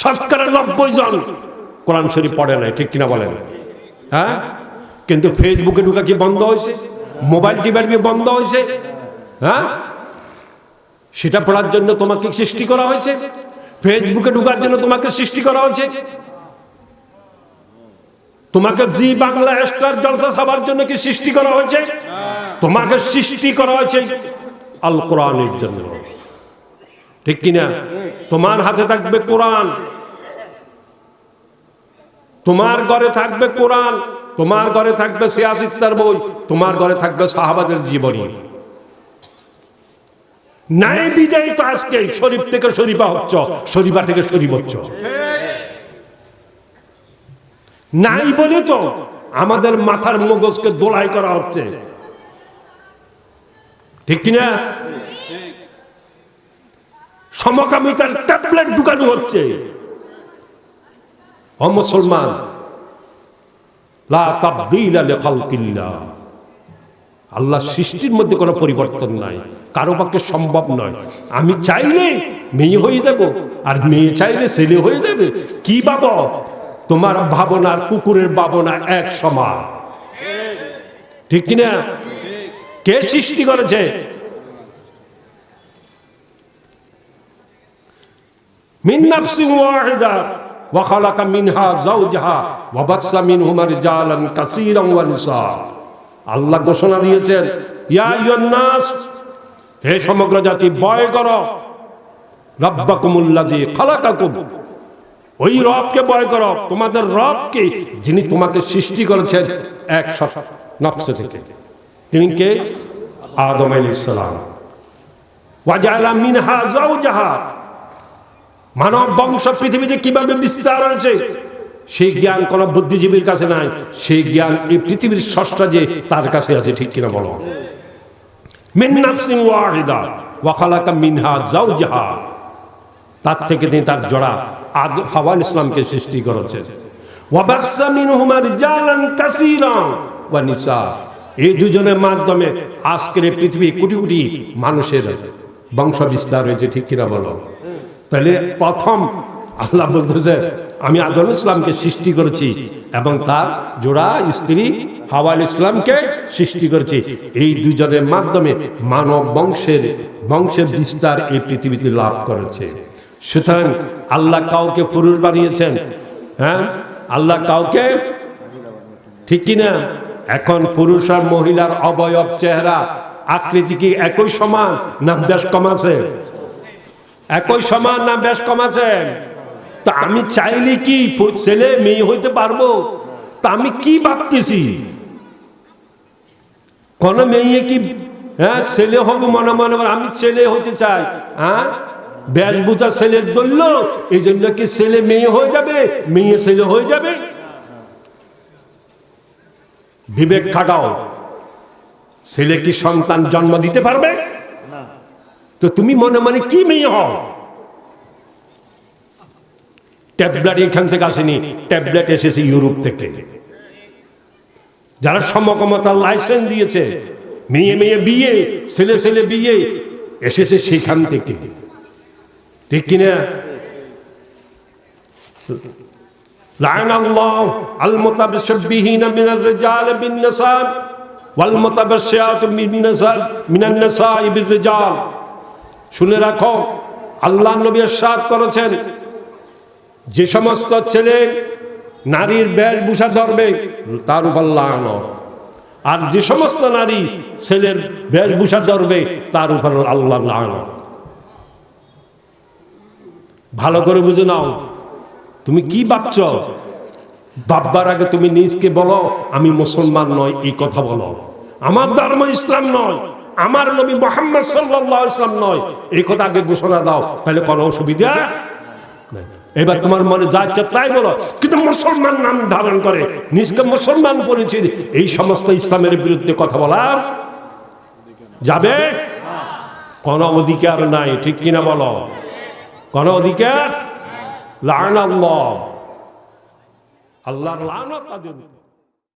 শতকরা নব্বই জন। কোরআন শরীফ পড়ে নাই, ঠিক কিনা বলেন? হ্যাঁ? কিন্তু ফেসবুকে ঢুকা কি বন্ধ হয়েছে? মোবাইল টিভার কি বন্ধ হয়েছে? হ্যাঁ? সেটা পড়ার জন্য তোমাকে সৃষ্টি করা হয়েছে? ফেসবুকে ঢুকার জন্য তোমাকে সৃষ্টি করা হয়েছে? তোমাকে জি বাংলা স্টার জলসা সবার জন্য কি সৃষ্টি করা হয়েছে? তোমাকে সৃষ্টি করা হয়েছে আল কোরআনের জন্য। ঠিক কিনা? তোমার হাতে থাকবে কোরআন। তোমার ঘরে থাকবে কোরআন, তোমার ঘরে থাকবে সিয়াসিত্তার বই, তোমার ঘরে থাকবে সাহাবাদের জীবনী। নাই বিদায় তো আজকে, শরীফ থেকে শরীফা হচ্ছ, শরীফা থেকে শরীফ হচ্ছ। নাই বলে তো আমাদের মাথার মগজকে দোলাই করা হচ্ছে। ঠিক কিনা? সমকামিতার ট্যাবলেট ঢুকানো হচ্ছে। ও মুসলমান আল্লাহ সৃষ্টির মধ্যে কোনো পরিবর্তন নাই, কারও পক্ষে সম্ভব নয়। আমি চাইলে মেয়ে হয়ে যাব, আর মেয়ে চাইলে ছেলে হয়ে যাবে। কি বাবা তোমার ভাবনা আর কুকুরের ভাবনা এক সমান। ঠিক কিনা? কে সৃষ্টি করেছে? মিন নাফসিন ওয়াহিদা وخلق منها زوجها وبث منهما رجالا كثيرا ونساء আল্লাহ ঘোষণা দিয়েছেন ইয়া আইয়ুহান নাস হে সমগ্র জাতি ভয় করো রব্বাকুমুল্লাযী খালাকাকুম ওই রবকে ভয় করো তোমাদের রবকে যিনি তোমাকে সৃষ্টি করেছেন এক নফস থেকে তিনি কে আদম আলাইহিস সালাম ওয়াজালা মিনহা যাওজাহা মানব বংশ পৃথিবীতে কীভাবে বিস্তার হয়েছে? সেই জ্ঞান কোন বুদ্ধিজীবীর কাছে নাই। সেই জ্ঞান এই পৃথিবীর ষষ্ঠা যে তার কাছে আছে, ঠিক কিনা বলো? মিন নাফসিন ওয়াহিদা, ওয়া খালাকা মিনহা যাওজাহা। তার থেকে তিনি তার জোড়া আদ, হাওয়া ইসলামকে সৃষ্টি করেছেন। এই দুজনের মাধ্যমে আজকের পৃথিবী কোটি কোটি মানুষের বংশ বিস্তার হয়েছে, ঠিক কিনা বলো? তাহলে প্রথম আল্লাহ বলতেছে, আমি আদম ইসলামকে সৃষ্টি করেছি এবং তার জোড়া স্ত্রী হাওয়াল ইসলামকে সৃষ্টি করেছি। এই দুজনের মাধ্যমে মানব বংশের বংশের বিস্তার এই পৃথিবীতে লাভ করেছে। সুতরাং আল্লাহ কাউকে পুরুষ বানিয়েছেন হ্যাঁ? আল্লাহ কাউকে ঠিক কিনা? এখন পুরুষ আর মহিলার অবয়ব, চেহারা, আকৃতি কি একই সমান না বেশ কমাছে একই সমান না বেশ কমাছেন তা আমি চাইলে কি ছেলে মেয়ে হইতে পারব? তা আমি কি ভাবতেছি? কোন মেয়ে কি হ্যাঁ ছেলে হব মনে মনে আমি ছেলে হতে চাই। হ্যাঁ? বুঝা ছেলের দলল, এই জন্য কি ছেলে মেয়ে হয়ে যাবে? মেয়ে ছেলে হয়ে যাবে? বিবেক খাটাও। ছেলে কি সন্তান জন্ম দিতে পারবে? তো তুমি মনে মনে কি মেয়ে হও ট্যাবলেট এখান থেকে আসেনি ট্যাবলেট এসেছে ইউরোপ থেকে যারা সমকমতার লাইসেন্স দিয়েছে মেয়ে মেয়ে বিয়ে ছেলে ছেলে বিয়ে এসেছে সেখান থেকে ঠিক কিনা لعن الله المتشبهين من الرجال بالنساء والمتبشرات من النساء من النساء بالرجال শুনে রাখো, আল্লাহ নবী সাদ করেছেন। যে সমস্ত ছেলে নারীর বেশভূষা ধরবে, তার উপর লাগানো আর যে সমস্ত নারী ছেলের বেশভূষা ধরবে, তার উপর আল্লাহ লাগানো ভালো করে বুঝে নাও, তুমি কি ভাবছ? বাব্বার আগে তুমি নিজকে বলো, আমি মুসলমান নয়, এই কথা বলো। আমার ধর্ম ইসলাম নয়। আমার নবী মোহাম্মদ সাল্লাহ ইসলাম নয়। এই কথা আগে ঘোষণা দাও, তাহলে কোনো অসুবিধা। এবার তোমার মনে যা ইচ্ছা তাই বলো। কিন্তু মুসলমান নাম ধারণ করে, নিজকে মুসলমান পরিচিত, এই সমস্ত ইসলামের বিরুদ্ধে কথা বলা যাবে? কোনো অধিকার নাই, ঠিক কিনা বলো? কোন অধিকার? লান আল্লাহ আল্লাহর লানত।